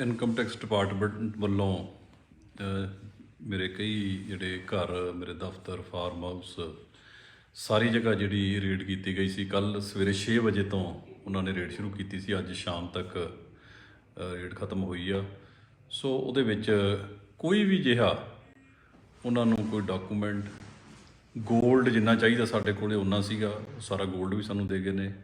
Income tax department ਵੱਲੋਂ ਮੇਰੇ ਕਈ ਜਿਹੜੇ ਘਰ ਮੇਰੇ ਦਫ਼ਤਰ ਫਾਰਮ ਹਾਊਸ ਸਾਰੀ ਜਗ੍ਹਾ ਜਿਹੜੀ ਰੇਡ ਕੀਤੀ ਗਈ ਸੀ ਕੱਲ ਸਵੇਰੇ 6 ਵਜੇ ਤੋਂ ਉਹਨਾਂ ਨੇ ਰੇਡ ਸ਼ੁਰੂ ਕੀਤੀ ਸੀ ਅੱਜ ਸ਼ਾਮ ਤੱਕ ਅਹ, ਰੇਡ ਖਤਮ ਹੋਈ ਆ। ਸੋ ਉਹਦੇ ਵਿੱਚ ਕੋਈ ਵੀ ਜਿਹਾ ਉਹਨਾਂ ਨੂੰ ਕੋਈ ਡਾਕੂਮੈਂਟ 골ਡ ਜਿੰਨਾ ਚਾਹੀਦਾ ਸਾਡੇ ਕੋਲੇ ਉਨਾ ਸੀਗਾ। ਉਹ ਸਾਰਾ 골ਡ ਵੀ ਸਾਨੂੰ ਦੇ ਗਏ ਨੇ।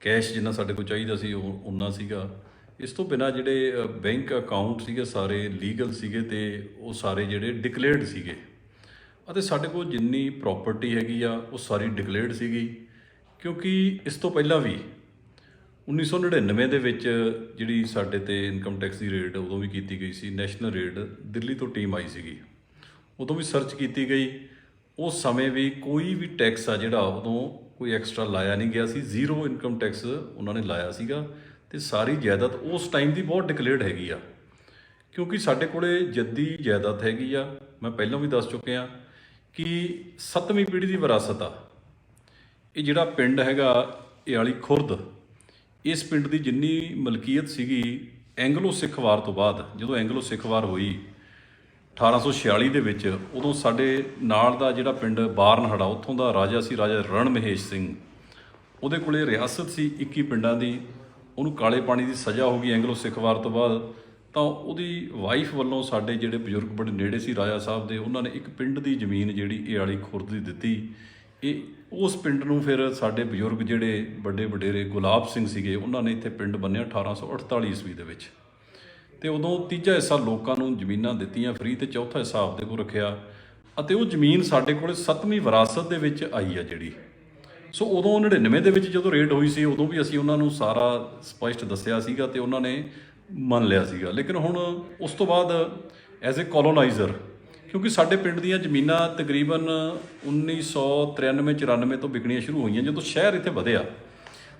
ਕੈਸ਼ ਜਿੰਨਾ ਸਾਡੇ ਕੋਲ ਚਾਹੀਦਾ ਸੀ ਉਹ ਉਨਾ ਸੀਗਾ। ਇਸ ਤੋਂ ਬਿਨਾ ਜਿਹੜੇ ਬੈਂਕ ਅਕਾਊਂਟ ਸੀਗੇ, ਸਾਰੇ ਲੀਗਲ ਸੀਗੇ ਤੇ ਉਹ ਸਾਰੇ ਜਿਹੜੇ ਡਿਕਲੇਅਰਡ ਸੀਗੇ। ਅਤੇ ਸਾਡੇ ਕੋਲ ਜਿੰਨੀ ਪ੍ਰਾਪਰਟੀ ਹੈਗੀ ਆ, ਉਹ ਸਾਰੀ ਡਿਕਲੇਅਰਡ ਸੀਗੀ। ਕਿਉਂਕਿ ਇਸ ਤੋਂ ਪਹਿਲਾਂ ਵੀ 1999 ਦੇ ਵਿੱਚ ਜਿਹੜੀ ਸਾਡੇ ਤੇ ਇਨਕਮ ਟੈਕਸ ਦੀ ਰੇਡ ਉਦੋਂ ਵੀ ਕੀਤੀ ਗਈ ਸੀ, ਨੈਸ਼ਨਲ ਰੇਡ ਦਿੱਲੀ ਤੋਂ ਟੀਮ ਆਈ ਸੀਗੀ। ਉਦੋਂ ਵੀ ਸਰਚ ਕੀਤੀ ਗਈ। ਉਸ ਸਮੇਂ ਵੀ ਕੋਈ ਵੀ ਟੈਕਸ ਆ ਜਿਹੜਾ, ਉਦੋਂ ਕੋਈ ਐਕਸਟਰਾ ਲਾਇਆ ਨਹੀਂ ਗਿਆ ਸੀ। ਜ਼ੀਰੋ ਇਨਕਮ ਟੈਕਸ ਉਹਨਾਂ ਨੇ ਲਾਇਆ ਸੀਗਾ। ਤੇ ਸਾਰੀ ਜਾਇਦਾਦ ਉਸ ਟਾਈਮ ਦੀ ਬਹੁਤ ਡਿਕਲੇਅਰਡ ਹੈਗੀ ਆ। ਕਿਉਂਕਿ ਸਾਡੇ ਕੋਲੇ ਜੱਦੀ ਜਾਇਦਾਦ ਹੈਗੀ ਆ। ਮੈਂ ਪਹਿਲਾਂ ਵੀ ਦੱਸ ਚੁੱਕਿਆ ਕਿ ਸੱਤਵੀਂ ਪੀੜ੍ਹੀ ਦੀ ਵਿਰਾਸਤ ਆ। ਇਹ ਜਿਹੜਾ ਪਿੰਡ ਹੈਗਾ, ਇਹ ਵਾਲੀ ਖੁਰਦ, ਇਸ ਪਿੰਡ ਦੀ ਜਿੰਨੀ ਮਲਕੀਅਤ ਸੀਗੀ ਐਂਗਲੋ ਸਿੱਖ ਵਾਰ ਤੋਂ ਬਾਅਦ, ਜਦੋਂ ਐਂਗਲੋ ਸਿੱਖ ਵਾਰ ਹੋਈ 1846 ਦੇ ਵਿੱਚ, ਉਦੋਂ ਸਾਡੇ ਨਾਲ ਦਾ ਜਿਹੜਾ ਪਿੰਡ ਬਾਰਨਹੜਾ, ਉੱਥੋਂ ਦਾ ਰਾਜਾ ਸੀ, ਰਾਜਾ ਰਣ ਮਹੇਸ਼ ਸਿੰਘ। ਉਹਦੇ ਕੋਲੇ ਰਿਆਸਤ ਸੀ 21 ਪਿੰਡਾਂ ਦੀ। ਉਹਨੂੰ ਕਾਲੇ ਪਾਣੀ ਦੀ ਸਜ਼ਾ ਹੋ ਗਈ ਐਂਗਲੋ ਸਿੱਖ ਵਾਰ ਤੋਂ ਬਾਅਦ, ਤਾਂ ਉਹਦੀ ਵਾਈਫ ਵੱਲੋਂ ਸਾਡੇ ਜਿਹੜੇ ਬਜ਼ੁਰਗ ਬੜੇ ਨੇੜੇ ਸੀ ਰਾਜਾ ਸਾਹਿਬ ਦੇ, ਉਹਨਾਂ ਨੇ ਇੱਕ ਪਿੰਡ ਦੀ ਜ਼ਮੀਨ ਜਿਹੜੀ ਇਹ ਵਾਲੀ ਖੁਰਦ ਦੀ ਦਿੱਤੀ। ਇਹ, ਉਸ ਪਿੰਡ ਨੂੰ ਫਿਰ ਸਾਡੇ ਬਜ਼ੁਰਗ ਜਿਹੜੇ ਵੱਡੇ ਵਡੇਰੇ ਗੁਲਾਬ ਸਿੰਘ ਸੀਗੇ, ਉਹਨਾਂ ਨੇ ਇੱਥੇ ਪਿੰਡ ਬੰਨਿਆ 1848 ਈਸਵੀ ਦੇ ਵਿੱਚ। ਤੇ ਉਦੋਂ ਤੀਜਾ ਹਿੱਸਾ ਲੋਕਾਂ ਨੂੰ ਜ਼ਮੀਨਾਂ ਦਿੱਤੀਆਂ, ਫ੍ਰੀ ਤੇ ਚੌਥਾ ਹਿੱਸਾ ਆਪਦੇ ਕੋਲ ਰੱਖਿਆ। ਅਤੇ ਉਹ ਜ਼ਮੀਨ ਸਾਡੇ ਕੋਲੇ ਸੱਤਵੀਂ ਵਿਰਾਸਤ ਦੇ ਵਿੱਚ ਆਈ ਆ ਜਿਹੜੀ। ਸੋ ਉਦੋਂ 99 ਦੇ ਵਿੱਚ ਜਦੋਂ ਰੇਡ ਹੋਈ ਸੀ, ਉਦੋਂ ਵੀ ਅਸੀਂ ਉਹਨਾਂ ਨੂੰ ਸਾਰਾ ਸਪਸ਼ਟ ਦੱਸਿਆ ਸੀਗਾ ਤੇ ਉਹਨਾਂ ਨੇ ਮੰਨ ਲਿਆ ਸੀਗਾ। ਲੇਕਿਨ ਹੁਣ ਉਸ ਤੋਂ ਬਾਅਦ ਐਜ਼ ਅ ਕੋਲੋਨਾਈਜ਼ਰ ਕਿਉਂਕਿ ਸਾਡੇ ਪਿੰਡ ਦੀਆਂ ਜ਼ਮੀਨਾਂ ਤਕਰੀਬਨ 1993 94 ਤੋਂ ਵਿਕਣੀਆਂ ਸ਼ੁਰੂ ਹੋਈਆਂ, ਜਦੋਂ ਸ਼ਹਿਰ ਇੱਥੇ ਵਧਿਆ।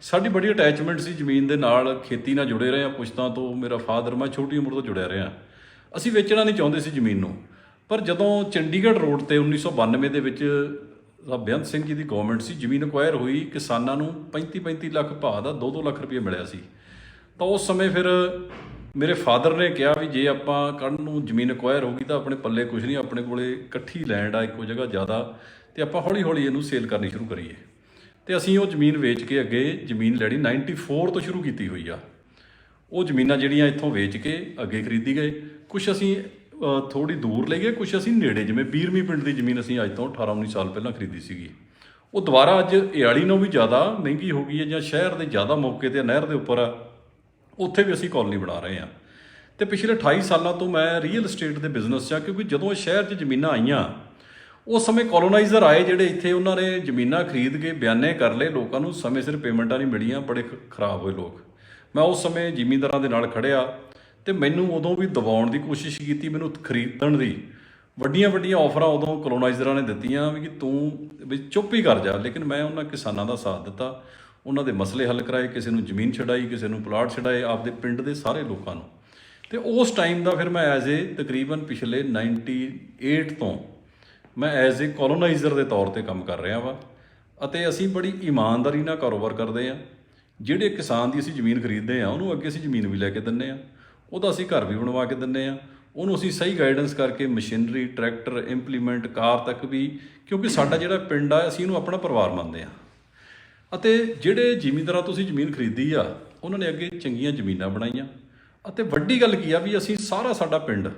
ਸਾਡੀ ਬੜੀ ਅਟੈਚਮੈਂਟ ਸੀ ਜ਼ਮੀਨ ਦੇ ਨਾਲ, ਖੇਤੀ ਨਾਲ ਜੁੜੇ ਰਹੇ ਆ ਪੁਸ਼ਤਾਂ ਤੋਂ ਮੇਰਾ ਫਾਦਰ ਮੈਂ ਛੋਟੀ ਉਮਰ ਤੋਂ ਜੁੜਿਆ ਰਿਹਾ। ਅਸੀਂ ਵੇਚਣਾ ਨਹੀਂ ਚਾਹੁੰਦੇ ਸੀ ਜ਼ਮੀਨ ਨੂੰ, ਪਰ ਜਦੋਂ ਚੰਡੀਗੜ੍ਹ ਰੋਡ ਤੇ 1992 ਦੇ ਵਿੱਚ ਬੇਅੰਤ ਸਿੰਘ ਜੀ ਦੀ ਗਵਰਨਮੈਂਟ ਸੀ, ਜ਼ਮੀਨ ਅਕਵਾਇਰ ਹੋਈ, ਕਿਸਾਨਾਂ ਨੂੰ 35 35 ਲੱਖ ਭਾਅ ਦਾ 2-2 ਲੱਖ ਰੁਪਏ ਮਿਲਿਆ ਸੀ। ਤਾਂ ਉਸ ਸਮੇਂ ਫਿਰ ਮੇਰੇ ਫਾਦਰ ਨੇ ਕਿਹਾ ਵੀ ਜੇ ਆਪਾਂ ਕੱਲ੍ਹ ਨੂੰ ਜ਼ਮੀਨ ਅਕਵਾਇਰ ਗਈ ਤਾਂ ਆਪਣੇ ਪੱਲੇ ਕੁਝ ਨਹੀਂ, ਆਪਣੇ ਕੋਲੇ ਇਕੱਠੀ ਲੈਂਡ ਆ, ਇੱਕੋ ਜਗ੍ਹਾ ਜ਼ਿਆਦਾ, ਤੇ ਆਪਾਂ ਹੌਲੀ-ਹੌਲੀ ਇਹਨੂੰ ਸੇਲ ਕਰਨੀ ਸ਼ੁਰੂ ਕਰੀਏ। ਤੇ ਅਸੀਂ ਉਹ ਜ਼ਮੀਨ ਵੇਚ ਕੇ ਅੱਗੇ ਜ਼ਮੀਨ ਲੈਣੀ 94 ਤੋਂ ਸ਼ੁਰੂ ਕੀਤੀ ਹੋਈ ਆ। ਉਹ ਜ਼ਮੀਨਾਂ ਜਿਹੜੀਆਂ ਇੱਥੋਂ ਵੇਚ ਕੇ ਅੱਗੇ ਖਰੀਦੀ ਗਏ। ਕੁਝ ਅਸੀਂ ਥੋੜੀ ਦੂਰ ਲੈ ਗਏ। ਕੁਝ ਅਸੀਂ ਨੇੜੇ, ਜਿਵੇਂ ਬੀਰਮੀ ਪਿੰਡ ਦੀ ਜ਼ਮੀਨ ਅਸੀਂ ਅੱਜ ਤੋਂ 18 19 ਸਾਲ ਪਹਿਲਾਂ ਖਰੀਦੀ ਸੀਗੀ। ਉਹ ਦੁਬਾਰਾ ਅੱਜ ਏਆਲੀ ਨੂੰ ਵੀ ਜ਼ਿਆਦਾ ਮਹਿੰਗੀ ਹੋ ਗਈ ਹੈ ਜਾਂ ਸ਼ਹਿਰ ਦੇ ਜ਼ਿਆਦਾ ਮੌਕੇ ਤੇ ਨਹਿਰ ਦੇ ਉੱਪਰ ਆ ਉੱਥੇ ਵੀ ਅਸੀਂ ਕਾਲਨੀ ਬਣਾ ਰਹੇ ਹਾਂ। ਤੇ ਪਿਛਲੇ 28 ਸਾਲਾਂ ਤੋਂ ਮੈਂ ਰੀਅਲ ਏਸਟੇਟ ਦੇ ਬਿਜ਼ਨਸ 'ਚ ਆ ਕਿਉਂਕਿ ਜਦੋਂ ਸ਼ਹਿਰ 'ਚ ਜ਼ਮੀਨਾਂ ਆਈਆਂ, ਉਸ ਸਮੇਂ ਕੋਲੋਨਾਈਜ਼ਰ ਆਏ ਜਿਹੜੇ ਇੱਥੇ ਉਹਨਾਂ ਨੇ ਜ਼ਮੀਨਾਂ ਖਰੀਦ ਕੇ ਬਿਆਨੇ ਕਰ ਲਏ। ਲੋਕਾਂ ਨੂੰ ਸਮੇਂ ਸਿਰ ਪੇਮੈਂਟਾਂ ਨਹੀਂ ਮਿਲੀਆਂ, ਬੜੇ ਖ- ਖਰਾਬ ਹੋਏ ਲੋਕ। ਮੈਂ ਉਸ ਸਮੇਂ ਜ਼ਿਮੀਂਦਾਰਾਂ ਦੇ ਨਾਲ ਖੜਿਆ ਤੇ ਮੈਨੂੰ ਉਦੋਂ ਵੀ ਦਬਾਉਣ ਦੀ ਕੋਸ਼ਿਸ਼ ਕੀਤੀ, ਮੈਨੂੰ ਖਰੀਦਣ ਦੀ। ਵੱਡੀਆਂ ਵੱਡੀਆਂ ਆਫਰਾਂ ਉਦੋਂ ਕੋਲੋਨਾਈਜ਼ਰਾਂ ਨੇ ਦਿੱਤੀਆਂ ਵੀ ਕਿ ਤੂੰ ਵੀ ਚੁੱਪ ਹੀ ਕਰ ਜਾ। ਲੇਕਿਨ ਮੈਂ ਉਹਨਾਂ ਕਿਸਾਨਾਂ ਦਾ ਸਾਥ ਦਿੱਤਾ। ਉਹਨਾਂ ਦੇ ਮਸਲੇ ਹੱਲ ਕਰਾਏ, ਕਿਸੇ ਨੂੰ ਜ਼ਮੀਨ ਛਡਾਈ, ਕਿਸੇ ਨੂੰ ਪਲਾਟ ਛਡਾਏ, ਆਪਦੇ ਪਿੰਡ ਦੇ ਸਾਰੇ ਲੋਕਾਂ ਨੂੰ। ਤੇ ਉਸ ਟਾਈਮ ਦਾ ਫਿਰ ਮੈਂ ਐਜ਼ ਏ ਤਕਰੀਬਨ ਪਿਛਲੇ 98 ਤੋਂ ਮੈਂ ਐਜ਼ ਏ ਕੋਲੋਨਾਈਜ਼ਰ ਦੇ ਤੌਰ ਤੇ ਕੰਮ ਕਰ ਰਿਹਾ ਵਾਂ। ਅਤੇ ਅਸੀਂ ਬੜੀ ਇਮਾਨਦਾਰੀ ਨਾਲ ਕਾਰੋਬਾਰ ਕਰਦੇ ਆ। ਜਿਹੜੇ ਕਿਸਾਨ ਦੀ ਅਸੀਂ ਜ਼ਮੀਨ ਖਰੀਦਦੇ ਆ, ਉਹਨੂੰ ਅੱਗੇ ਅਸੀਂ ਜ਼ਮੀਨ ਵੀ ਲੈ ਕੇ ਦਿੰਨੇ ਆ। ਉਹਦਾ ਅਸੀਂ ਘਰ ਵੀ ਬਣਵਾ ਕੇ ਦਿੰਨੇ ਆ ਉਹਨੂੰ ਅਸੀਂ ਸਹੀ ਗਾਈਡੈਂਸ ਕਰਕੇ ਮਸ਼ੀਨਰੀ ਟਰੈਕਟਰ ਇੰਪਲੀਮੈਂਟ ਕਾਰ ਤੱਕ ਵੀ, ਕਿਉਂਕਿ ਸਾਡਾ ਜਿਹੜਾ ਪਿੰਡ ਆ, ਅਸੀਂ ਇਹਨੂੰ ਆਪਣਾ ਪਰਿਵਾਰ ਮੰਨਦੇ ਆ ਅਤੇ ਜਿਹੜੇ ਜ਼ਿਮੀਂਦਾਰਾਂ ਤੋਂ ਅਸੀਂ ਜ਼ਮੀਨ ਖਰੀਦੀ ਆ, ਉਹਨਾਂ ਨੇ ਅੱਗੇ ਚੰਗੀਆਂ ਜ਼ਮੀਨਾਂ ਬਣਾਈਆਂ। ਅਤੇ ਵੱਡੀ ਗੱਲ ਕੀ ਆ ਵੀ ਅਸੀਂ ਸਾਰਾ ਸਾਡਾ ਪਿੰਡ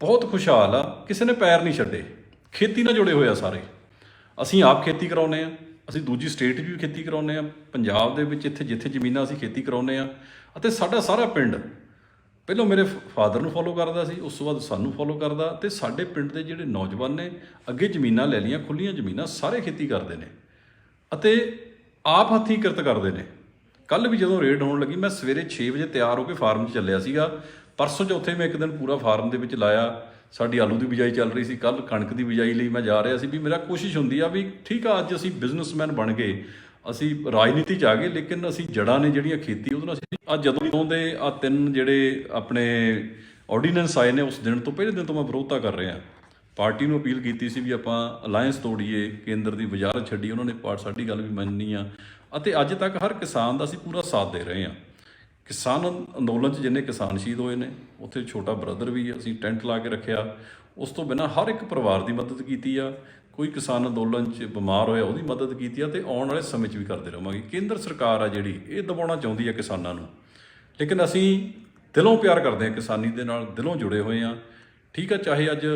ਬਹੁਤ ਖੁਸ਼ਹਾਲ ਆ, ਕਿਸੇ ਨੇ ਪੈਰ ਨਹੀਂ ਛੱਡੇ। ਖੇਤੀ ਨਾਲ ਜੁੜੇ ਹੋਏ ਆ ਸਾਰੇ। ਅਸੀਂ ਆਪ ਖੇਤੀ ਕਰਾਉਨੇ ਆ ਅਸੀਂ ਦੂਜੀ ਸਟੇਟ 'ਚ ਵੀ ਖੇਤੀ ਕਰਾਉਨੇ ਆ ਪੰਜਾਬ ਦੇ ਵਿੱਚ ਇੱਥੇ ਜਿੱਥੇ ਜ਼ਮੀਨਾਂ ਅਸੀਂ ਖੇਤੀ ਕਰਾਉਨੇ ਆ ਅਤੇ ਸਾਡਾ ਸਾਰਾ ਪਿੰਡ ਪਹਿਲਾਂ ਮੇਰੇ ਫਾਦਰ ਨੂੰ ਫੋਲੋ ਕਰਦਾ ਸੀ, ਉਸ ਤੋਂ ਬਾਅਦ ਸਾਨੂੰ ਫੋਲੋ ਕਰਦਾ ਤੇ ਸਾਡੇ ਪਿੰਡ ਦੇ ਜਿਹੜੇ ਨੌਜਵਾਨ ਨੇ, ਅੱਗੇ ਜ਼ਮੀਨਾਂ ਲੈ ਲਈਆਂ ਖੁੱਲੀਆਂ ਜ਼ਮੀਨਾਂ, ਸਾਰੇ ਖੇਤੀ ਕਰਦੇ ਨੇ ਅਤੇ ਆਪ ਹੱਥੀਂ ਕਿਰਤ ਕਰਦੇ ਨੇ। ਕੱਲ ਵੀ ਜਦੋਂ ਰੇਡ ਹੋਣ ਲੱਗੀ, ਮੈਂ ਸਵੇਰੇ 6 ਵਜੇ ਤਿਆਰ ਹੋ ਕੇ ਫਾਰਮ 'ਚ ਚੱਲਿਆ ਸੀਗਾ। ਪਰਸੋਂ ਚੌਥੇ ਮੈਂ ਇੱਕ ਦਿਨ ਪੂਰਾ ਫਾਰਮ ਦੇ ਵਿੱਚ ਲਾਇਆ। ਸਾਡੀ ਆਲੂ ਦੀ ਬਿਜਾਈ ਚੱਲ ਰਹੀ ਸੀ ਕੱਲ ਕਣਕ ਦੀ ਬਿਜਾਈ ਲਈ ਮੈਂ ਜਾ ਰਿਹਾ ਸੀ ਵੀ ਮੇਰਾ ਕੋਸ਼ਿਸ਼ ਹੁੰਦੀ ਆ ਵੀ ਠੀਕ ਆ, ਅੱਜ ਅਸੀਂ ਬਿਜ਼ਨਸਮੈਨ ਬਣ ਗਏ। ਅਸੀਂ ਰਾਜਨੀਤੀ 'ਚ ਆ ਗਏ, ਲੇਕਿਨ ਅਸੀਂ ਜੜਾਂ ਨੇ ਜਿਹੜੀਆਂ ਖੇਤੀ, ਉਹਦੇ ਨਾਲ ਅਸੀਂ ਅੱਜ ਜਦੋਂ ਤੋਂ ਦੇ ਆ ਤਿੰਨ ਜਿਹੜੇ ਆਪਣੇ ਆਰਡੀਨੈਂਸ ਆਏ ਨੇ, ਉਸ ਦਿਨ ਤੋਂ ਪਹਿਲੇ ਦਿਨ ਤੋਂ ਮੈਂ ਵਿਰੋਧਤਾ ਕਰ ਰਿਹਾ। ਪਾਰਟੀ ਨੂੰ ਅਪੀਲ ਕੀਤੀ ਸੀ ਵੀ ਆਪਾਂ ਅਲਾਈਅੰਸ ਤੋੜੀਏ, ਕੇਂਦਰ ਦੀ ਵਜ਼ਾਰਤ ਛੱਡੀ, ਉਹਨਾਂ ਨੇ ਪਾਰਟ ਸਾਡੀ ਗੱਲ ਵੀ ਮੰਨਣੀ ਆ। ਅਤੇ ਅੱਜ ਤੱਕ ਹਰ ਕਿਸਾਨ ਦਾ ਅਸੀਂ ਪੂਰਾ ਸਾਥ ਦੇ ਰਹੇ ਹਾਂ। ਕਿਸਾਨ ਅੰਦੋਲਨ 'ਚ ਜਿੰਨੇ ਕਿਸਾਨ ਸ਼ਹੀਦ ਹੋਏ ਨੇ, ਉੱਥੇ ਛੋਟਾ ਬ੍ਰਦਰ ਵੀ ਅਸੀਂ ਟੈਂਟ ਲਾ ਕੇ ਰੱਖਿਆ। ਉਸ ਤੋਂ ਬਿਨਾਂ ਹਰ ਇੱਕ ਪਰਿਵਾਰ ਦੀ ਮਦਦ ਕੀਤੀ ਆ। ਕੋਈ ਕਿਸਾਨ ਅੰਦੋਲਨ 'ਚ ਬਿਮਾਰ ਹੋਇਆ, ਉਹਦੀ ਮਦਦ ਕੀਤੀ ਆ ਤੇ ਆਉਣ ਵਾਲੇ ਸਮੇਂ 'ਚ ਵੀ ਕਰਦੇ ਰਹਾਂਗੇ ਕੇਂਦਰ ਸਰਕਾਰ ਆ ਜਿਹੜੀ, ਇਹ ਦਬਾਉਣਾ ਚਾਹੁੰਦੀ ਆ ਕਿਸਾਨਾਂ ਨੂੰ। ਲੇਕਿਨ ਅਸੀਂ ਦਿਲੋਂ ਪਿਆਰ ਕਰਦੇ ਹਾਂ ਕਿਸਾਨੀ ਦੇ ਨਾਲ, ਦਿਲੋਂ ਜੁੜੇ ਹੋਏ ਹਾਂ ਠੀਕ ਆ, ਚਾਹੇ ਅੱਜ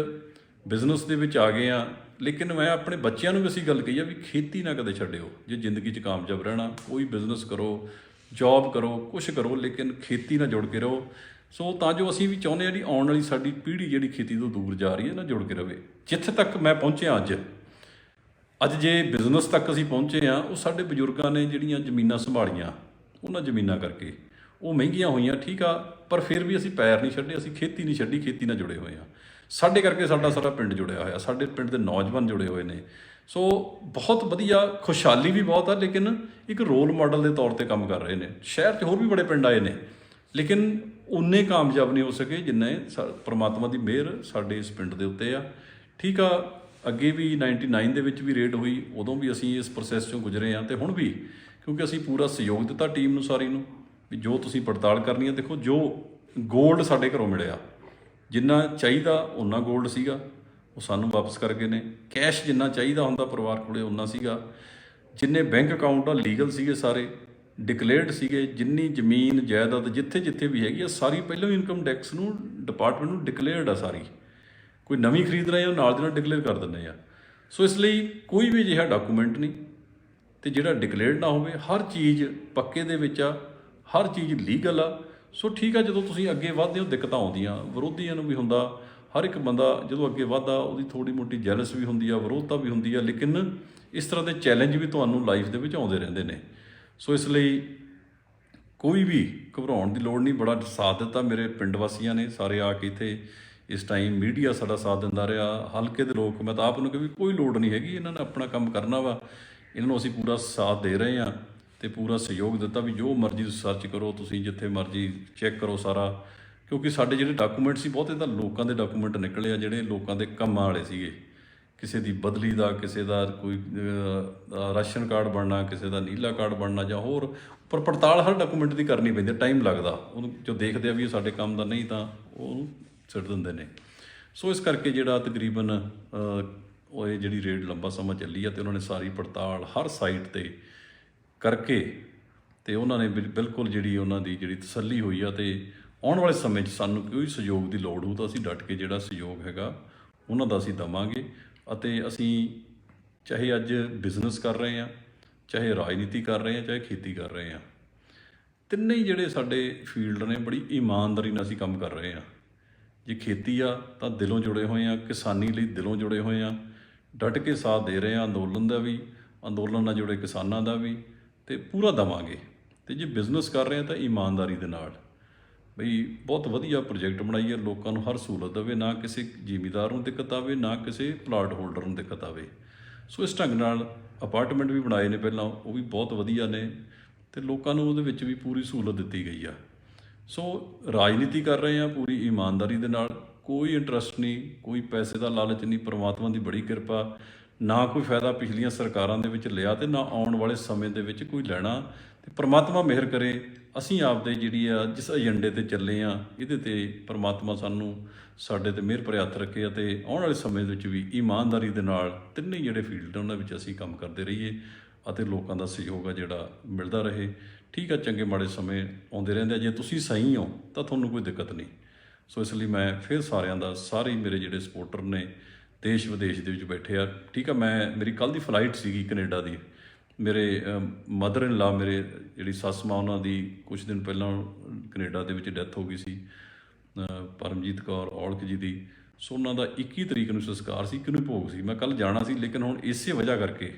ਬਿਜ਼ਨਸ ਦੇ ਵਿੱਚ ਆ ਗਏ ਆ, ਲੇਕਿਨ ਮੈਂ ਆਪਣੇ ਬੱਚਿਆਂ ਨੂੰ ਵੀ ਅਸੀਂ ਗੱਲ ਕਹੀ ਆ ਵੀ ਖੇਤੀ ਨਾ ਕਦੇ ਛੱਡਿਓ। ਜੇ ਜ਼ਿੰਦਗੀ 'ਚ ਕਾਮਯਾਬ ਰਹਿਣਾ, ਕੋਈ ਬਿਜ਼ਨਸ ਕਰੋ, ਜੌਬ ਕਰੋ ਕੁਝ ਕਰੋ, ਲੇਕਿਨ ਖੇਤੀ ਨਾਲ ਜੁੜ ਕੇ ਰਹੋ। ਸੋ ਤਾਂ ਜੋ ਅਸੀਂ ਵੀ ਚਾਹੁੰਦੇ ਹਾਂ ਜਿਹੜੀ ਆਉਣ ਵਾਲੀ ਸਾਡੀ ਪੀੜ੍ਹੀ ਜਿਹੜੀ ਖੇਤੀ ਤੋਂ ਦੂਰ ਜਾ ਰਹੀ ਹੈ ਨਾ, ਜੁੜ ਕੇ ਰਵੇ। ਜਿੱਥੇ ਤੱਕ ਮੈਂ ਪਹੁੰਚਿਆ ਅੱਜ ਅੱਜ ਜੇ ਬਿਜ਼ਨਸ ਤੱਕ ਅਸੀਂ ਪਹੁੰਚੇ ਆ ਉਹ ਸਾਡੇ ਬਜ਼ੁਰਗਾਂ ਨੇ ਜਿਹੜੀਆਂ ਜ਼ਮੀਨਾਂ ਸੰਭਾਲੀਆਂ, ਉਹਨਾਂ ਜ਼ਮੀਨਾਂ ਕਰਕੇ। ਉਹ ਮਹਿੰਗੀਆਂ ਹੋਈਆਂ, ਠੀਕ ਆ, ਪਰ ਫਿਰ ਵੀ ਅਸੀਂ ਪੈਰ ਨਹੀਂ ਛੱਡੇ, ਅਸੀਂ ਖੇਤੀ ਨਹੀਂ ਛੱਡੀ, ਖੇਤੀ ਨਾਲ ਜੁੜੇ ਹੋਏ ਆ ਸਾਡੇ ਕਰਕੇ ਸਾਡਾ ਸਾਰਾ ਪਿੰਡ ਜੁੜਿਆ ਹੋਇਆ, ਸਾਡੇ ਪਿੰਡ ਦੇ ਨੌਜਵਾਨ ਜੁੜੇ ਹੋਏ ਨੇ। ਸੋ ਬਹੁਤ ਵਧੀਆ, ਖੁਸ਼ਹਾਲੀ ਵੀ ਬਹੁਤ ਆ, ਲੇਕਿਨ ਇੱਕ ਰੋਲ ਮਾਡਲ ਦੇ ਤੌਰ ਤੇ ਕੰਮ ਕਰ ਰਹੇ ਨੇ। ਸ਼ਹਿਰ 'ਚ ਹੋਰ ਵੀ ਬੜੇ ਪਿੰਡ ਆਏ ਨੇ, ਲੇਕਿਨ ਉਨੇ ਕਾਮਯਾਬ ਨਹੀਂ ਹੋ ਸਕੇ ਜਿੰਨੇ ਸਾ- ਪ੍ਰਮਾਤਮਾ ਦੀ ਮਿਹਰ ਸਾਡੇ ਇਸ ਪਿੰਡ ਦੇ ਉੱਤੇ ਆ। ਠੀਕ ਆ, ਅੱਗੇ ਵੀ 99 ਦੇ ਵਿੱਚ ਵੀ ਰੇਡ ਹੋਈ, ਉਦੋਂ ਵੀ ਅਸੀਂ ਇਸ ਪ੍ਰੋਸੈਸ ਚੋਂ ਗੁਜ਼ਰੇ ਆ ਤੇ ਹੁਣ ਵੀ, ਕਿਉਂਕਿ ਅਸੀਂ ਪੂਰਾ ਸਹਿਯੋਗ ਦਿੱਤਾ ਟੀਮ ਨੂੰ ਸਾਰੀ ਨੂੰ, ਵੀ ਜੋ ਤੁਸੀਂ ਪੜਤਾਲ ਕਰਨੀ ਹੈ ਦੇਖੋ ਜੋ 골ਡ ਸਾਡੇ ਘਰੋਂ ਮਿਲਿਆ, ਜਿੰਨਾ ਚਾਹੀਦਾ ਉਹਨਾਂ 골ਡ ਸੀਗਾ, ਉਹ ਸਾਨੂੰ ਵਾਪਸ ਕਰ ਗਏ ਨੇ। ਕੈਸ਼ ਜਿੰਨਾ ਚਾਹੀਦਾ ਹੁੰਦਾ, ਪਰਿਵਾਰ ਕੋਲੇ ਉਹਨਾਂ ਸੀਗਾ। ਜਿੰਨੇ ਬੈਂਕ ਅਕਾਊਂਟ ਆ ਲੀਗਲ ਸੀਗੇ ਸਾਰੇ ਡਿਕਲੇਅਰਡ ਸੀਗੇ, ਜਿੰਨੀ ਜ਼ਮੀਨ, ਜਾਇਦਾਦ ਜਿੱਥੇ ਜਿੱਥੇ ਵੀ ਹੈਗੀ ਆ, ਸਾਰੀ ਪਹਿਲਾਂ ਹੀ ਇਨਕਮ ਟੈਕਸ ਨੂੰ ਡਿਪਾਰਟਮੈਂਟ ਨੂੰ ਡਿਕਲੇਅਰਡ ਆ ਸਾਰੀ। ਕੋਈ ਨਵੀਂ ਖਰੀਦ ਰਹੇ ਆ ਨਾਲ ਦੀ ਨਾਲ ਡਿਕਲੇਅਰ ਕਰ ਦਿੰਦੇ ਆ। ਸੋ ਇਸ ਲਈ ਕੋਈ ਵੀ ਅਜਿਹਾ ਡਾਕੂਮੈਂਟ ਨਹੀਂ, ਤੇ ਜਿਹੜਾ ਡਿਕਲੇਅਰਡ ਨਾ ਹੋਵੇ, ਹਰ ਚੀਜ਼ ਪੱਕੇ ਦੇ ਵਿੱਚ ਆ, ਹਰ ਚੀਜ਼ ਲੀਗਲ ਆ। ਸੋ ਠੀਕ ਆ, ਜਦੋਂ ਤੁਸੀਂ ਅੱਗੇ ਵਧਦੇ ਹੋ, ਦਿੱਕਤਾਂ ਆਉਂਦੀਆਂ। ਵਿਰੋਧੀਆਂ ਨੂੰ ਵੀ ਹੁੰਦਾ, ਹਰ ਇੱਕ ਬੰਦਾ ਜਦੋਂ ਅੱਗੇ ਵਧਦਾ, ਉਹਦੀ ਥੋੜੀ ਮੋਟੀ ਜੈਲਸ ਵੀ ਹੁੰਦੀ ਆ, ਵਿਰੋਧਤਾ ਵੀ ਹੁੰਦੀ ਆ, ਲੇਕਿਨ ਇਸ ਤਰ੍ਹਾਂ ਦੇ ਚੈਲੰਜ ਵੀ ਤੁਹਾਨੂੰ ਲਾਈਫ ਦੇ ਵਿੱਚ ਆਉਂਦੇ ਰਹਿੰਦੇ ਨੇ। ਸੋ ਇਸ ਲਈ ਕੋਈ ਵੀ ਘਬਰਾਉਣ ਦੀ ਲੋੜ ਨਹੀਂ, ਬੜਾ ਸਾਥ ਦਿੱਤਾ ਮੇਰੇ ਪਿੰਡ ਵਾਸੀਆਂ ਨੇ, ਸਾਰੇ ਆ ਕੇ ਇੱਥੇ ਇਸ ਟਾਈਮ ਮੀਡੀਆ ਸਾਡਾ ਸਾਥ ਦਿੰਦਾ ਰਿਹਾ। ਹਲਕੇ ਦੇ ਲੋਕ, ਮੈਂ ਤਾਂ ਆਪ ਨੂੰ ਕਿ ਕੋਈ ਲੋੜ ਨਹੀਂ ਹੈਗੀ, ਇਹਨਾਂ ਨੇ ਆਪਣਾ ਕੰਮ ਕਰਨਾ ਵਾ, ਇਹਨਾਂ ਨੂੰ ਅਸੀਂ ਪੂਰਾ ਸਾਥ ਦੇ ਰਹੇ ਹਾਂ ਤੇ ਪੂਰਾ ਸਹਿਯੋਗ ਦਿੱਤਾ ਵੀ ਜੋ ਮਰਜ਼ੀ ਤੁਸੀਂ ਸਰਚ ਕਰੋ, ਤੁਸੀਂ ਜਿੱਥੇ ਮਰਜ਼ੀ ਚੈੱਕ ਕਰੋ ਸਾਰਾ, ਕਿਉਂਕਿ ਸਾਡੇ ਜਿਹੜੇ ਡਾਕੂਮੈਂਟ ਸੀ, ਬਹੁਤੇ ਤਾਂ ਲੋਕਾਂ ਦੇ ਡਾਕੂਮੈਂਟ ਨਿਕਲੇ ਆ, ਜਿਹੜੇ ਲੋਕਾਂ ਦੇ ਕੰਮਾਂ ਵਾਲੇ ਸੀਗੇ। ਕਿਸੇ ਦੀ ਬਦਲੀ ਦਾ, ਕਿਸੇ ਦਾ ਕੋਈ ਰਾਸ਼ਨ ਕਾਰਡ ਬਣਨਾ, ਕਿਸੇ ਦਾ ਨੀਲਾ ਕਾਰਡ ਬਣਨਾ ਜਾਂ ਹੋਰ ਪਰ ਪੜਤਾਲ ਹਰ ਡਾਕੂਮੈਂਟ ਦੀ ਕਰਨੀ ਪੈਂਦੀ ਟਾਈਮ ਲੱਗਦਾ। ਉਹਨੂੰ ਜੋ ਦੇਖਦੇ ਆ ਵੀ ਇਹ ਸਾਡੇ ਕੰਮ ਦਾ ਨਹੀਂ ਤਾਂ ਉਹਨੂੰ ਸਿੱਟ ਦਿੰਦੇ ਨੇ। ਸੋ ਇਸ ਕਰਕੇ ਜਿਹੜਾ ਤਕਰੀਬਨ ਉਹ ਇਹ ਜਿਹੜੀ ਰੇਡ ਲੰਬਾ ਸਮਾਂ ਚੱਲੀ ਆ ਤੇ ਉਹਨਾਂ ਨੇ ਸਾਰੀ ਪੜਤਾਲ ਹਰ ਸਾਈਟ ਤੇ ਕਰਕੇ ਤੇ ਉਹਨਾਂ ਨੇ ਬਿਲ- ਬਿਲਕੁਲ ਜਿਹੜੀ ਉਹਨਾਂ ਦੀ ਜਿਹੜੀ ਤਸੱਲੀ ਹੋਈ ਆ ਤੇ ਆਉਣ ਵਾਲੇ ਸਮੇਂ 'ਚ ਸਾਨੂੰ ਕੋਈ ਸਹਿਯੋਗ ਦੀ ਲੋੜ ਹੋਊ ਤਾਂ ਅਸੀਂ ਡਟ ਕੇ ਜਿਹੜਾ ਸਹਿਯੋਗ ਹੈਗਾ, ਉਹਨਾਂ ਦਾ ਅਸੀਂ ਦਵਾਂਗੇ। ਅਤੇ ਅਸੀਂ ਚਾਹੇ ਅੱਜ ਬਿਜ਼ਨਸ ਕਰ ਰਹੇ ਹਾਂ, ਚਾਹੇ ਰਾਜਨੀਤੀ ਕਰ ਰਹੇ ਹਾਂ, ਚਾਹੇ ਖੇਤੀ ਕਰ ਰਹੇ ਹਾਂ, ਤਿੰਨੇ ਹੀ ਜਿਹੜੇ ਸਾਡੇ ਫੀਲਡ ਨੇ ਬੜੀ ਇਮਾਨਦਾਰੀ ਨਾਲ ਅਸੀਂ ਕੰਮ ਕਰ ਰਹੇ ਹਾਂ। ਜੇ ਖੇਤੀ ਆ, ਤਾਂ ਦਿਲੋਂ ਜੁੜੇ ਹੋਏ ਆ ਕਿਸਾਨੀ ਲਈ ਦਿਲੋਂ ਜੁੜੇ ਹੋਏ ਆ ਡਟ ਕੇ ਸਾਥ ਦੇ ਰਹੇ ਆ ਅੰਦੋਲਨ ਦਾ ਵੀ, ਅੰਦੋਲਨ ਨਾਲ ਜੁੜੇ ਕਿਸਾਨਾਂ ਦਾ ਵੀ, ਤੇ ਪੂਰਾ ਦਵਾਂਗੇ। ਤੇ ਜੇ ਬਿਜ਼ਨਸ ਕਰ ਰਹੇ ਆ ਤਾਂ ਇਮਾਨਦਾਰੀ ਦੇ ਨਾਲ। ਬਈ ਬਹੁਤ ਵਧੀਆ ਪ੍ਰੋਜੈਕਟ ਬਣਾਈ ਬਣਾਈਏ ਲੋਕਾਂ ਨੂੰ ਹਰ ਸਹੂਲਤ ਦੇਵੇ, ਨਾ ਕਿਸੇ ਜ਼ਿਮੀਦਾਰ ਨੂੰ ਦਿੱਕਤ ਆਵੇ, ਨਾ ਕਿਸੇ ਪਲਾਟ ਹੋਲਡਰ ਨੂੰ ਦਿੱਕਤ ਆਵੇ। ਸੋ ਇਸ ਢੰਗ ਨਾਲ ਅਪਾਰਟਮੈਂਟ ਵੀ ਬਣਾਏ ਨੇ ਪਹਿਲਾਂ, ਉਹ ਵੀ ਬਹੁਤ ਵਧੀਆ ਨੇ ਤੇ ਲੋਕਾਂ ਨੂੰ ਉਹਦੇ ਵਿੱਚ ਵੀ ਪੂਰੀ ਸਹੂਲਤ ਦਿੱਤੀ ਗਈ ਆ। ਸੋ ਰਾਜਨੀਤੀ ਕਰ ਰਹੇ ਆ ਪੂਰੀ ਇਮਾਨਦਾਰੀ ਦੇ ਨਾਲ, ਕੋਈ ਇੰਟਰਸਟ ਨਹੀਂ, ਕੋਈ ਪੈਸੇ ਦਾ ਲਾਲਚ ਨਹੀਂ, ਪ੍ਰਮਾਤਮਾ ਦੀ ਬੜੀ ਕਿਰਪਾ, ਨਾ ਕੋਈ ਫਾਇਦਾ ਪਿਛਲੀਆਂ ਸਰਕਾਰਾਂ ਦੇ ਵਿੱਚ ਲਿਆ ਤੇ ਨਾ ਆਉਣ ਵਾਲੇ ਸਮੇਂ ਦੇ ਵਿੱਚ ਕੋਈ ਲੈਣਾ। ਤੇ ਪ੍ਰਮਾਤਮਾ ਮਿਹਰ ਕਰੇ, ਅਸੀਂ ਆਪਦੇ ਜਿਹੜੀ ਆ, ਜਿਸ ਏਜੰਡੇ ਤੇ ਚੱਲੇ ਆ, ਇਹਦੇ ਤੇ ਪ੍ਰਮਾਤਮਾ ਸਾਨੂੰ ਸਾਡੇ ਤੇ ਮਿਹਰ ਭਰਿਆ ਹੱਥ ਰੱਖੇ ਅਤੇ ਆਉਣ ਵਾਲੇ ਸਮੇਂ ਦੇ ਵਿੱਚ ਵੀ ਇਮਾਨਦਾਰੀ ਦੇ ਨਾਲ ਤਿੰਨੇ ਜਿਹੜੇ ਫੀਲਡ ਉਹਨਾਂ ਵਿੱਚ ਅਸੀਂ ਕੰਮ ਕਰਦੇ ਰਹੀਏ ਅਤੇ ਲੋਕਾਂ ਦਾ ਸਹਿਯੋਗ ਆ ਜਿਹੜਾ ਮਿਲਦਾ ਰਹੇ। ਠੀਕ ਆ, ਚੰਗੇ ਮਾੜੇ ਸਮੇਂ ਆਉਂਦੇ ਰਹਿੰਦੇ ਆ। ਜੇ ਤੁਸੀਂ ਸਹੀ ਹੋ, ਤਾਂ ਤੁਹਾਨੂੰ ਕੋਈ ਦਿੱਕਤ ਨਹੀਂ। ਸੋ ਇਸ ਲਈ ਮੈਂ ਫਿਰ ਸਾਰਿਆਂ ਦਾ, ਸਾਰੇ ਹੀ ਮੇਰੇ ਜਿਹੜੇ ਸਪੋਰਟਰ ਨੇ ਦੇਸ਼ ਵਿਦੇਸ਼ ਦੇ ਵਿੱਚ ਬੈਠੇ ਆ। ਠੀਕ ਆ, ਮੈਂ, ਮੇਰੀ ਕੱਲ ਦੀ ਫਲਾਈਟ ਸੀਗੀ ਕੈਨੇਡਾ ਦੀ। ਮੇਰੇ ਮਦਰ ਇਨ ਲਾ ਮੇਰੇ ਜਿਹੜੀ ਸੱਸ ਮਾਂ, ਉਹਨਾਂ ਦੀ ਕੁਝ ਦਿਨ ਪਹਿਲਾਂ ਕੈਨੇਡਾ ਦੇ ਵਿੱਚ ਡੈਥ ਹੋ ਗਈ ਸੀ ਪਰਮਜੀਤ ਕੌਰ ਔਲਖ ਜੀ ਦੀ। ਸੋ ਉਹਨਾਂ ਦਾ 21 ਤਰੀਕ ਨੂੰ ਸੰਸਕਾਰ ਸੀ ਕਿਨੂੰ ਭੋਗ ਸੀ? ਮੈਂ ਕੱਲ ਜਾਣਾ ਸੀ, ਲੇਕਿਨ ਹੁਣ ਇਸੇ ਵਜ੍ਹਾ ਕਰਕੇ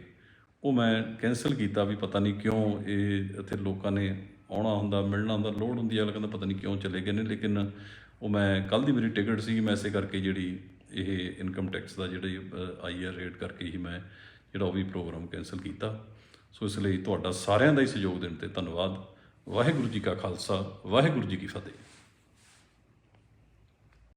ਉਹ ਮੈਂ ਕੈਨਸਲ ਕੀਤਾ ਵੀ ਪਤਾ ਨਹੀਂ ਕਿਉਂ ਇਹ ਇੱਥੇ ਲੋਕਾਂ ਨੇ ਆਉਣਾ ਹੁੰਦਾ, ਮਿਲਣਾ ਹੁੰਦਾ, ਲੋੜ ਹੁੰਦੀ ਹੈ ਕਹਿੰਦਾ ਪਤਾ ਨਹੀਂ ਕਿਉਂ ਚਲੇ ਗਏ ਨੇ, ਲੇਕਿਨ ਉਹ ਮੈਂ ਕੱਲ ਦੀ ਮੇਰੀ ਟਿਕਟ ਸੀ, ਮੈਂ ਇਸੇ ਕਰਕੇ ਜਿਹੜੀ ਇਹ ਇਨਕਮ ਟੈਕਸ ਦਾ ਜਿਹੜੀ ਆਈ ਆਰ ਰੇਟ ਕਰਕੇ ਹੀ ਮੈਂ ਜਿਹੜਾ ਉਹ ਵੀ ਪ੍ਰੋਗਰਾਮ ਕੈਨਸਲ ਕੀਤਾ। ਸੋ ਇਸ ਲਈ ਤੁਹਾਡਾ ਸਾਰਿਆਂ ਦਾ ਹੀ ਸਹਿਯੋਗ ਦੇਣ ਤੇ ਧੰਨਵਾਦ। ਵਾਹਿਗੁਰੂ ਜੀ ਕਾ ਖਾਲਸਾ, ਵਾਹਿਗੁਰੂ ਜੀ ਕੀ ਫਤਿਹ।